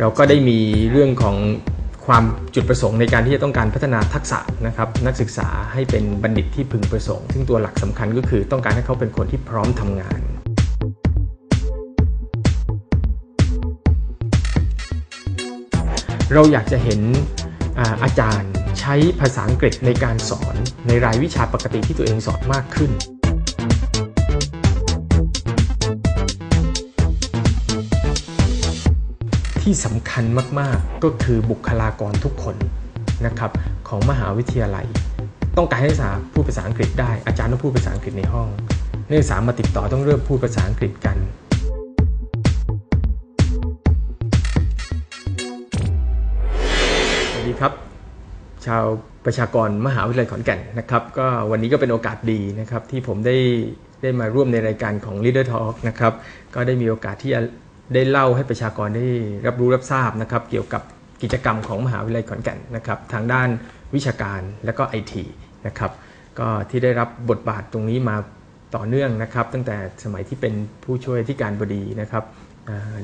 เราก็ได้มีเรื่องของความจุดประสงค์ในการที่จะต้องการพัฒนาทักษะนะครับนักศึกษาให้เป็นบัณฑิตที่พึงประสงค์ ซึ่งตัวหลักสำคัญก็คือต้องการให้เขาเป็นคนที่พร้อมทำงาน เราอยากจะเห็นอาจารย์ใช้ภาษาอังกฤษในการสอนในรายวิชาปกติที่ตัวเองสอนมากขึ้น ที่สำคัญมากๆ ก็คือบุคลากรทุกคนนะครับของมหาวิทยาลัย ต้องการให้นักศึกษาพูดภาษาอังกฤษได้อาจารย์ต้องพูดภาษาอังกฤษในห้องนักศึกษามาติดต่อต้องเริ่มพูดภาษาอังกฤษกัน สวัสดีครับ ชาวประชากรมหาวิทยาลัยขอนแก่นนะครับก็วันนี้ก็เป็นโอกาสดีนะครับที่ผมได้ได้มาร่วมในรายการของ Leader Talk นะครับก็ได้มีโอกาสที่จะ ได้เล่าให้ประชากรได้รับรู้รับทราบนะครับเกี่ยวกับกิจกรรมของมหาวิทยาลัยขอนแก่นนะครับทางด้านวิชาการและก็ไอทีนะครับก็ที่ได้รับบทบาทตรงนี้มาต่อเนื่องนะครับ ตั้งแต่สมัยที่เป็นผู้ช่วยที่การบดีนะครับ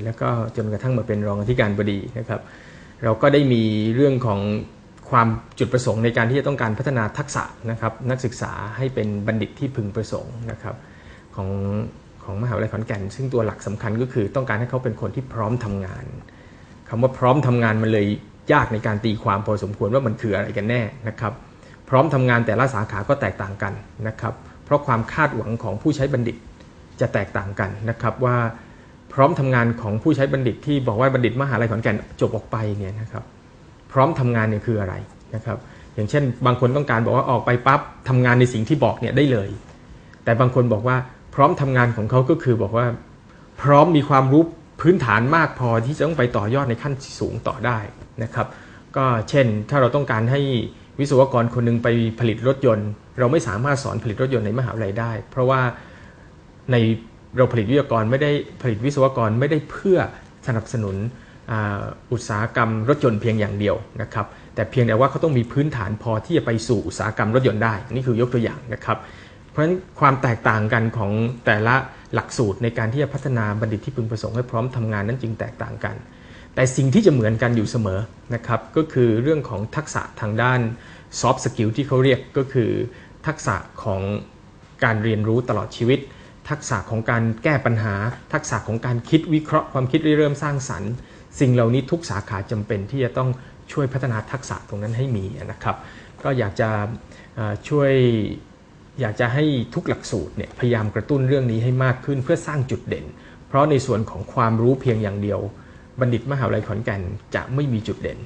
แล้วก็จนกระทั่งมาเป็นรองอธิการบดีนะครับ เราก็ได้มีเรื่องของความจุดประสงค์ในการที่จะต้องการพัฒนาทักษะนะครับนักศึกษาให้เป็นบัณฑิตที่พึงประสงค์นะครับของ ของมหาวิทยาลัยขอนแก่น ซึ่งตัวหลักสำคัญก็คือต้องการให้เขาเป็นคนที่พร้อมทำงานคำว่าพร้อมทำงานมันเลยยากในการตีความพอสมควรว่ามันคืออะไรกันแน่นะครับ พร้อมทำงานแต่ละสาขาก็แตกต่างกันนะครับ เพราะความคาดหวังของผู้ใช้บัณฑิตจะแตกต่างกันนะครับว่าพร้อมทำงานของผู้ใช้บัณฑิตที่บอกว่าบัณฑิตมหาลัยขอนแก่นจบออกไปเนี่ยนะครับ พร้อมทำงานเนี่ยคืออะไรนะครับ อย่างเช่น บางคนต้องการบอกว่าออกไปปั๊บทำงานในสิ่งที่บอกเนี่ยได้เลย แต่บางคนบอกว่า พร้อมทำงานของเขาก็คือบอกว่า พร้อมมีความรู้พื้นฐานมากพอที่จะต้องไปต่อยอดในขั้นสูงต่อได้นะครับ ก็เช่น ถ้าเราต้องการให้วิศวกรคนหนึงไปผลิตรถยนต์ เราไม่สามารถสอนผลิตรถยนต์ในมหาวิทยาลัยได้ เพราะว่าในเราผลิตวิศวกรไม่ได้ผลิตวิศวกรไม่ได้เพื่อสนับสนุนอ,อุตสาหกรรมรถยนต์เพียงอย่างเดียวนะครับ แต่เพียงแต่ว่าเขาต้องมีพื้นฐานพอที่จะไปสู่อุตสาหกรรมรถยนต์ได้ นี่คือยกตัวอย่างนะครับ ราะฉะนั้นความแตกต่างกันของแต่ละหลักสูตรในการที่จะพัฒนาบัณฑิตที่พึงประสงค์ให้พร้อมทำงานนั้นจึงแตกต่างกัน แต่สิ่งที่จะเหมือนกันอยู่เสมอนะครับก็คือเรื่องของทักษะทางด้าน soft skill ที่เขาเรียกก็คือทักษะของการเรียนรู้ตลอดชีวิต ทักษะของการแก้ปัญหา ทักษะของการคิดวิเคราะห์ความคิดเริ่มสร้างสรรค์ สิ่งเหล่านี้ทุกสาขาจำเป็นที่จะต้องช่วยพัฒนาทักษะตรงนั้นให้มีนะครับ ก็อยากจะช่วย อยากจะให้ทุกหลักสูตรเนี่ยพยายามกระตุ้นเรื่องนี้ให้มากขึ้นเพื่อสร้างจุดเด่น เพราะในส่วนของความรู้เพียงอย่างเดียว บัณฑิตมหาวิทยาลัยขอนแก่นจะไม่มีจุดเด่น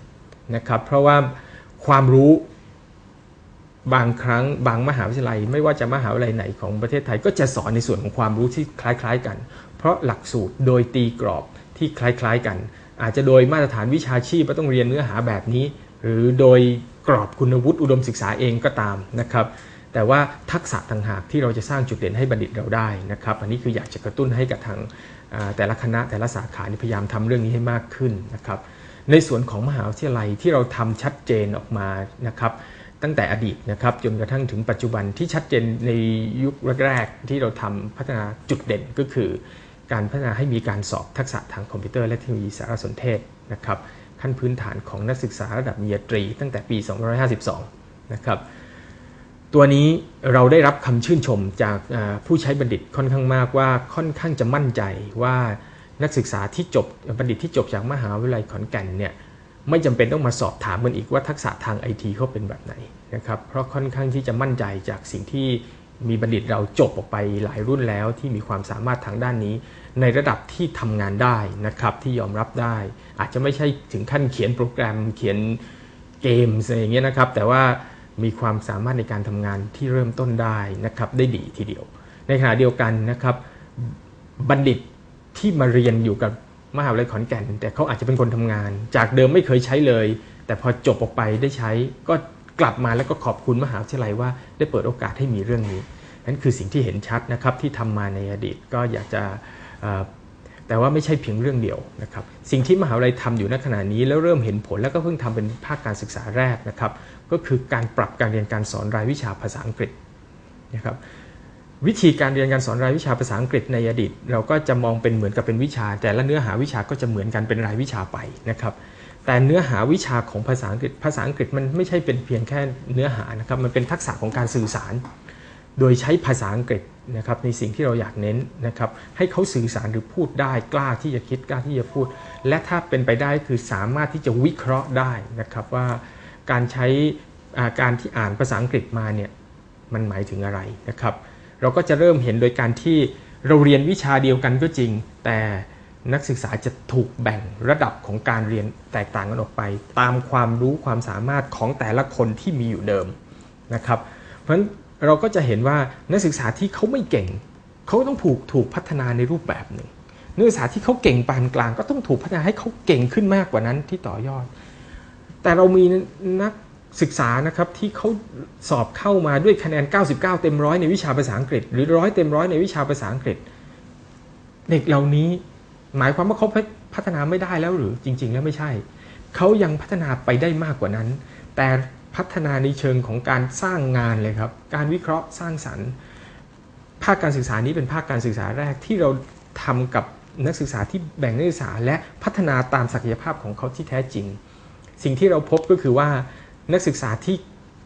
นะครับเพราะว่าความรู้บางครั้งบางมหาวิทยาลัย ไม่ว่าจะมหาวิทยาลัยไหนของประเทศไทย ก็จะสอนในส่วนของความรู้ที่คล้าย ๆ กัน เพราะหลักสูตรโดยตีกรอบที่คล้าย ๆ กัน อาจจะโดยมาตรฐานวิชาชีพต้องเรียนเนื้อหาแบบนี้ หรือโดยกรอบคุณวุฒิอุดมศึกษาเองก็ตามนะครับ แต่ว่าทักษะต่างหากที่เราจะสร้างจุดเด่นให้บัณฑิตเราได้นะครับ อันนี้คืออยากจะกระตุ้นให้กับทางแต่ละคณะแต่ละสาขานี่พยายามทำเรื่องนี้ให้มากขึ้นนะครับ ในส่วนของมหาวิทยาลัยที่เราทำชัดเจนออกมานะครับตั้งแต่อดีตนะครับจนกระทั่งถึงปัจจุบันที่ชัดเจนในยุคแรกๆที่เราทำพัฒนาจุดเด่นก็คือ การพัฒนาให้มีการสอบทักษะทางคอมพิวเตอร์และเทคโนโลยีสารสนเทศนะครับขั้นพื้นฐานของนักศึกษาระดับปริญญาตรี ตั้งแต่ปี 2552 นะครับ ตัวนี้เราได้รับคำชื่นชมจากผู้ใช้บัณฑิตค่อนข้างมากว่าค่อนข้างจะมั่นใจว่านักศึกษาที่จบบัณฑิตที่จบจากมหาวิทยาลัยขอนแก่นเนี่ยไม่จำเป็นต้องมาสอบถามกันอีกว่าทักษะทางไอทีเขาเป็นแบบไหนนะครับเพราะค่อนข้างที่จะมั่นใจจากสิ่งที่มีบัณฑิตเราจบออกไปหลายรุ่นแล้วที่มีความสามารถทางด้านนี้ ในระดับที่ทำงานได้นะครับที่ยอมรับได้ อาจจะไม่ใช่ถึงขั้นเขียนโปรแกรมเขียนเกมอะไรอย่างเงี้ยนะครับแต่ว่า มีความสามารถในการทำงานที่เริ่มต้นได้นะครับได้ดีทีเดียว ในขณะเดียวกันนะครับบัณฑิตที่มาเรียนอยู่กับมหาวิทยาลัยขอนแก่น แต่เขาอาจจะเป็นคนทำงาน จากเดิมไม่เคยใช้เลย แต่พอจบออกไปได้ใช้ก็กลับมาแล้วก็ขอบคุณมหาวิทยาลัยว่าได้เปิดโอกาสให้มีเรื่องนี้นั่นคือสิ่งที่เห็นชัดนะครับที่ทำมาในอดีตก็อยากจะ แต่ว่าไม่ใช่เพียงเรื่องเดียวนะครับสิ่งที่มหาวิทยาลัยทำอยู่ณขณะนี้แล้วเริ่มเห็นผลแล้วก็เพิ่งทำเป็นภาคการศึกษาแรกนะครับก็คือการปรับการเรียนการสอนรายวิชาภาษาอังกฤษนะครับวิธีการเรียนการสอนรายวิชาภาษาอังกฤษในอดีต เราก็จะมองเป็นเหมือนกับเป็นวิชา แต่ละเนื้อหาวิชาก็จะเหมือนกันเป็นรายวิชาไปนะครับแต่เนื้อหาวิชาของภาษาอังกฤษ ภาษาอังกฤษมันไม่ใช่เป็นเพียงแค่เนื้อหานะครับมันเป็นทักษะของการสื่อสาร โดยใช้ภาษาอังกฤษนะครับในสิ่งที่เราอยากเน้นนะครับให้เขาสื่อสารหรือพูดได้กล้าที่จะคิดกล้าที่จะพูด และถ้าเป็นไปได้คือสามารถที่จะวิเคราะห์ได้นะครับว่าการใช้อ่าการที่อ่านภาษาอังกฤษมาเนี่ยมันหมายถึงอะไรนะครับ เราก็จะเริ่มเห็นโดยการที่เราเรียนวิชาเดียวกันก็จริง แต่นักศึกษาจะถูกแบ่งระดับของการเรียนแตกต่างกันออกไป ตามความรู้ความสามารถของแต่ละคนที่มีอยู่เดิมนะครับ เพราะฉะนั้น เราก็จะเห็นว่านักศึกษาที่เขาไม่เก่ง เขาต้องถูกถูกพัฒนาในรูปแบบหนึ่งนักศึกษาที่เขาเก่งปานกลางก็ต้องถูกพัฒนาให้เขาเก่งขึ้นมากกว่านั้นที่ต่อยอด แต่เรามีนักศึกษานะครับที่เขาสอบเข้ามาด้วยคะแนน 99 เต็มร้อยในวิชาภาษาอังกฤษ หรือร้อยเต็มร้อยในวิชาภาษาอังกฤษ เด็กเหล่านี้หมายความว่าเขาพัฒนาไม่ได้แล้วหรือจริง ๆ แล้วไม่ใช่ เขายังพัฒนาไปได้มากกว่านั้น แต่ พัฒนาในเชิงของการสร้างงานเลยครับ การวิเคราะห์สร้างสรรค์ ภาคการศึกษานี้เป็นภาคการศึกษาแรกที่เราทำกับนักศึกษาที่แบ่งนักศึกษาและพัฒนาตามศักยภาพของเขาที่แท้จริง สิ่งที่เราพบก็คือว่านักศึกษาที่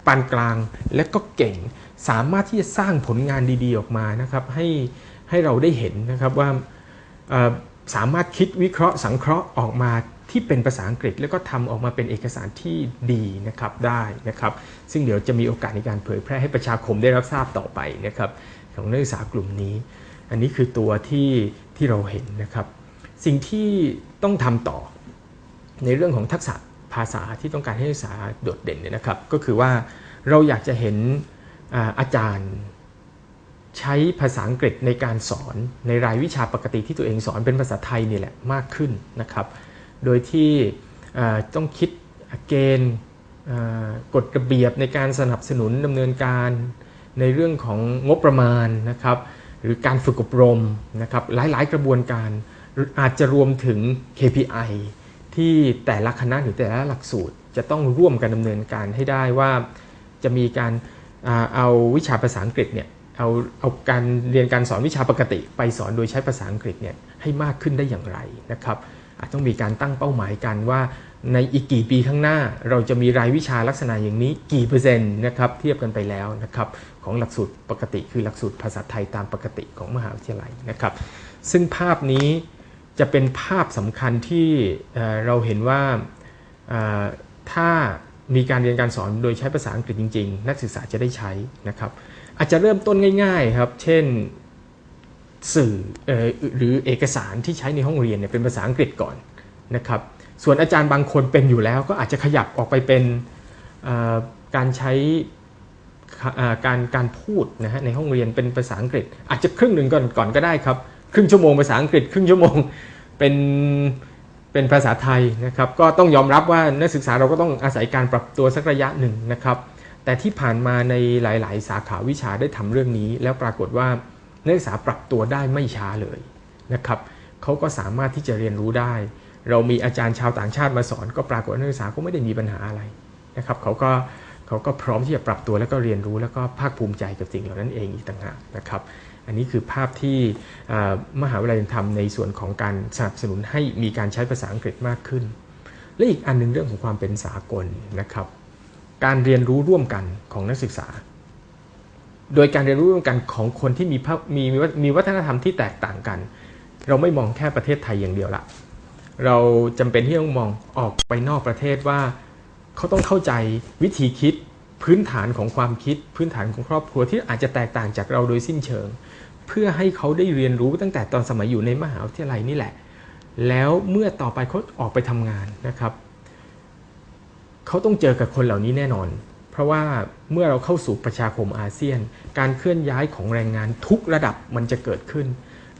ปานกลางและก็เก่ง สามารถที่จะสร้างผลงานดีๆออกมานะครับให้ให้เราได้เห็นนะครับว่าสามารถคิดวิเคราะห์สังเคราะห์ออกมา ที่เป็นภาษาอังกฤษแล้วก็ทำออกมาเป็นเอกสารที่ดีนะครับได้นะครับ ซึ่งเดี๋ยวจะมีโอกาสในการเผยแพร่ให้ประชาคมได้รับทราบต่อไปนะครับของนักศึกษากลุ่มนี้ อันนี้คือตัวที่ที่เราเห็นนะครับ สิ่งที่ต้องทำต่อในเรื่องของทักษะภาษาที่ต้องการให้นักศึกษาโดดเด่นเนี่ยนะครับ ก็คือว่าเราอยากจะเห็นอาอาจารย์ใช้ภาษาอังกฤษในการสอนในรายวิชาปกติที่ตัวเองสอนเป็นภาษาไทยนี่แหละมากขึ้นนะครับ โดยที่ต้องคิดเกณฑ์กฎระเบียบในการสนับสนุนดำเนินการในเรื่องของงบประมาณนะครับ หรือการฝึกอบรมนะครับ หลายๆกระบวนการอาจจะรวมถึง KPI ที่แต่ละคณะหรือแต่ละหลักสูตร จะต้องร่วมกันดำเนินการให้ได้ว่าจะมีการเอาวิชาภาษาอังกฤษเนี่ยเอาเอาการเรียนการสอนวิชาปกติไปสอนโดยใช้ภาษาอังกฤษเนี่ยให้มากขึ้นได้อย่างไรนะครับ อาจต้องมีการตั้งเป้าหมายกันว่าในอีกกี่ปีข้างหน้าเราจะมีรายวิชาลักษณะอย่างนี้กี่เปอร์เซ็นต์นะครับเทียบกันไปแล้วนะครับของหลักสูตรปกติคือหลักสูตรภาษาไทยตามปกติของมหาวิทยาลัยนะครับ ซึ่งภาพนี้จะเป็นภาพสำคัญที่เราเห็นว่าถ้ามีการเรียนการสอนโดยใช้ภาษาอังกฤษจริง ๆ นักศึกษาจะได้ใช้นะครับ อาจจะเริ่มต้นง่าย ๆ ครับ เช่น สื่ออหรือเอกสารที่ใช้ในห้องเรียนเนี่ยเป็นภาษาอังกฤษก่อนนะครับ ส่วนอาจารย์บางคนเป็นอยู่แล้วก็อาจจะขยับออกไปเป็นการใช้การการพูดนะฮะในห้องเรียนเป็นภาษาอังกฤษ อาจจะครึ่งหนึ่งก่อนก่อนก็ได้ครับ ครึ่งชั่วโมงภาษาอังกฤษ ครึ่งชั่วโมงเป็นเป็นภาษาไทยนะครับ ก็ต้องยอมรับว่านักศึกษาเราก็ต้องอาศัยการปรับตัวสักระยะหนึ่งนะครับ แต่ที่ผ่านมาในหลาย ๆ สาขาวิชาได้ทำเรื่องนี้ แล้วปรากฏว่า นักศึกษาปรับตัวได้ไม่ช้าเลยนะครับเขาก็สามารถที่จะเรียนรู้ได้ เรามีอาจารย์ชาวต่างชาติมาสอน ก็ปรากฏว่านักศึกษาก็ไม่ได้มีปัญหาอะไรนะครับเขาก็เขาก็พร้อมที่จะปรับตัวแล้วก็เรียนรู้แล้วก็ภาคภูมิใจกับสิ่งเหล่านั้นเองอีกต่างหากนะครับ อันนี้คือภาพที่มหาวิทยาลัยทำในส่วนของการสนับสนุนให้มีการใช้ภาษาอังกฤษมากขึ้น และอีกอันหนึงเรื่องของความเป็นสากลนะครับ การเรียนรู้ร่วมกันของนักศึกษา โดยการเรียนรู้ร่วมกันของคนที่มีมีมีมีวัฒนธรรมที่แตกต่างกัน เราไม่มองแค่ประเทศไทยอย่างเดียวละเราจำเป็นที่ต้องมองออกไปนอกประเทศว่า เขาต้องเข้าใจวิธีคิดพื้นฐานของความคิด พื้นฐานของครอบครัวที่อาจจะแตกต่างจากเราโดยสิ้นเชิง เพื่อให้เขาได้เรียนรู้ตั้งแต่ตอนสมัยอยู่ในมหาวิทยาลัยนี่แหละ แล้วเมื่อต่อไปเขาออกไปทำงานนะครับ เขาต้องเจอกับคนเหล่านี้แน่นอน เพราะว่าเมื่อเราเข้าสู่ประชาคมอาเซียน การเคลื่อนย้ายของแรงงานทุกระดับมันจะเกิดขึ้น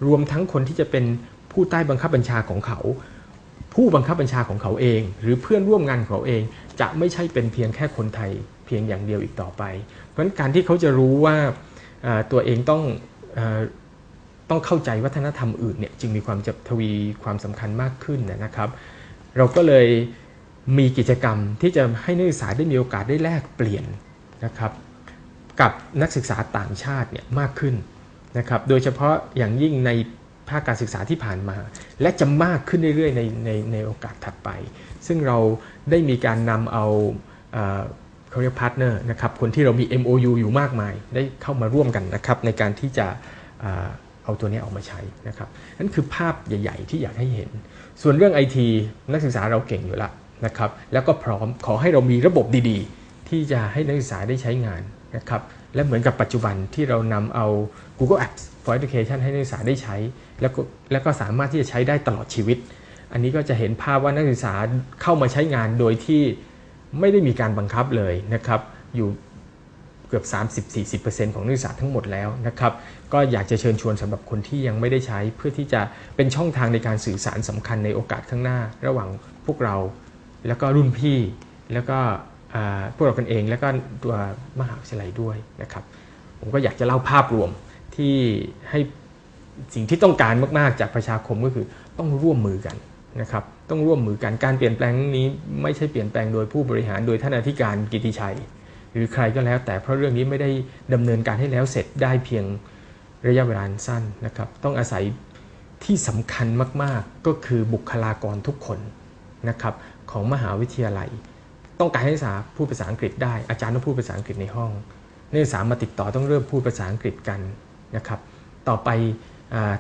รวมทั้งคนที่จะเป็นผู้ใต้บังคับบัญชาของเขา ผู้บังคับบัญชาของเขาเอง หรือเพื่อนร่วมงานของเขาเอง จะไม่ใช่เป็นเพียงแค่คนไทยเพียงอย่างเดียวอีกต่อไป เพราะฉะนั้นการที่เขาจะรู้ว่าตัวเองต้องต้องเข้าใจวัฒนธรรมอื่นเนี่ยจึงมีความจะทวีความสำคัญมากขึ้นนะครับ เราก็เลย มีกิจกรรมที่จะให้นักศึกษาได้มีโอกาสได้แลกเปลี่ยนนะครับกับนักศึกษาต่างชาติเนี่ยมากขึ้นนะครับโดยเฉพาะอย่างยิ่งในภาคการศึกษาที่ผ่านมา และจะมากขึ้นเรื่อยๆในในในโอกาสถัดไป ซึ่งเราได้มีการนำเอาเขาเรียกพาร์ทเนอร์นะครับคนที่เรามี MOU อยู่มากมาย ได้เข้ามาร่วมกันนะครับในการที่จะเอ่อเอาตัวนี้ออกมาใช้นะครับนั่นคือภาพใหญ่ ๆ ที่อยากให้เห็น ส่วนเรื่อง IT นักศึกษาเราเก่งอยู่แล้ว นะครับแล้วก็พร้อมขอให้เรามีระบบดีๆ ที่จะให้นักศึกษาได้ใช้งานนะครับและเหมือนกับปัจจุบันที่เรานำเอา Google Apps for Education ให้นักศึกษาได้ใช้ แล้วก็แล้วก็สามารถที่จะใช้ได้ตลอดชีวิต อันนี้ก็จะเห็นภาพว่านักศึกษาเข้ามาใช้งานโดยที่ไม่ได้มีการบังคับเลยนะครับอยู่เกือบ 30-40%ของนักศึกษาทั้งหมดแล้วนะครับก็อยากจะเชิญชวนสำหรับคนที่ยังไม่ได้ใช้ เพื่อที่จะเป็นช่องทางในการสื่อสารสำคัญในโอกาสข้างหน้า ระหว่างพวกเรา แล้วก็รุ่นพี่แล้วก็พวกเรากันเองแล้วก็ตัวมหาวิทยาลัยด้วยนะครับผมก็อยากจะเล่าภาพรวมที่ให้สิ่งที่ต้องการมาก ๆ จากประชาคมก็คือต้องร่วมมือกันนะครับต้องร่วมมือกันการเปลี่ยนแปลงนี้ไม่ใช่เปลี่ยนแปลงโดยผู้บริหารโดยท่านอธิการกิติชัย หรือใครก็แล้ว แต่เพราะเรื่องนี้ไม่ได้ดำเนินการให้แล้วเสร็จได้เพียงระยะเวลาสั้นนะครับต้องอาศัยที่สำคัญมาก ๆ ก็คือบุคลากรทุกคนนะครับ ของมหาวิทยาลัย ต้องการให้นักศึกษาพูดภาษาอังกฤษได้อาจารย์ต้องพูดภาษาอังกฤษในห้องนักศึกษามาติดต่อต้องเริ่มพูดภาษาอังกฤษกันนะครับ ต่อไป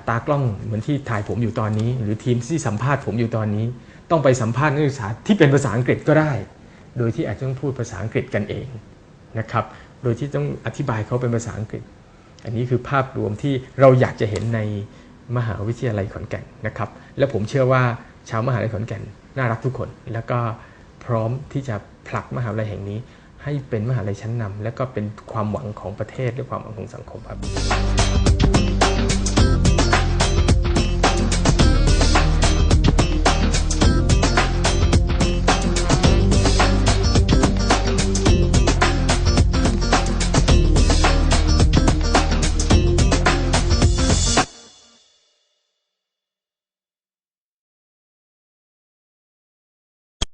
ตากล้องเหมือนที่ถ่ายผมอยู่ตอนนี้ หรือทีมที่สัมภาษณ์ผมอยู่ตอนนี้ ต้องไปสัมภาษณ์นักศึกษาที่เป็นภาษาอังกฤษก็ได้ โดยที่อาจจะต้องพูดภาษาอังกฤษกันเองนะครับโดยที่ต้องอธิบายเขาเป็นภาษาอังกฤษ อันนี้คือภาพรวมที่เราอยากจะเห็นในมหาวิทยาลัยขอนแก่นนะครับ และผมเชื่อว่าชาวมหาวิทยาลัยขอนแก่น น่ารักทุกคน แล้วก็พร้อมที่จะผลักมหาวิทยาลัยแห่งนี้ ให้เป็นมหาวิทยาลัยชั้นนำและก็เป็นความหวังของประเทศและความหวังของสังคมครับ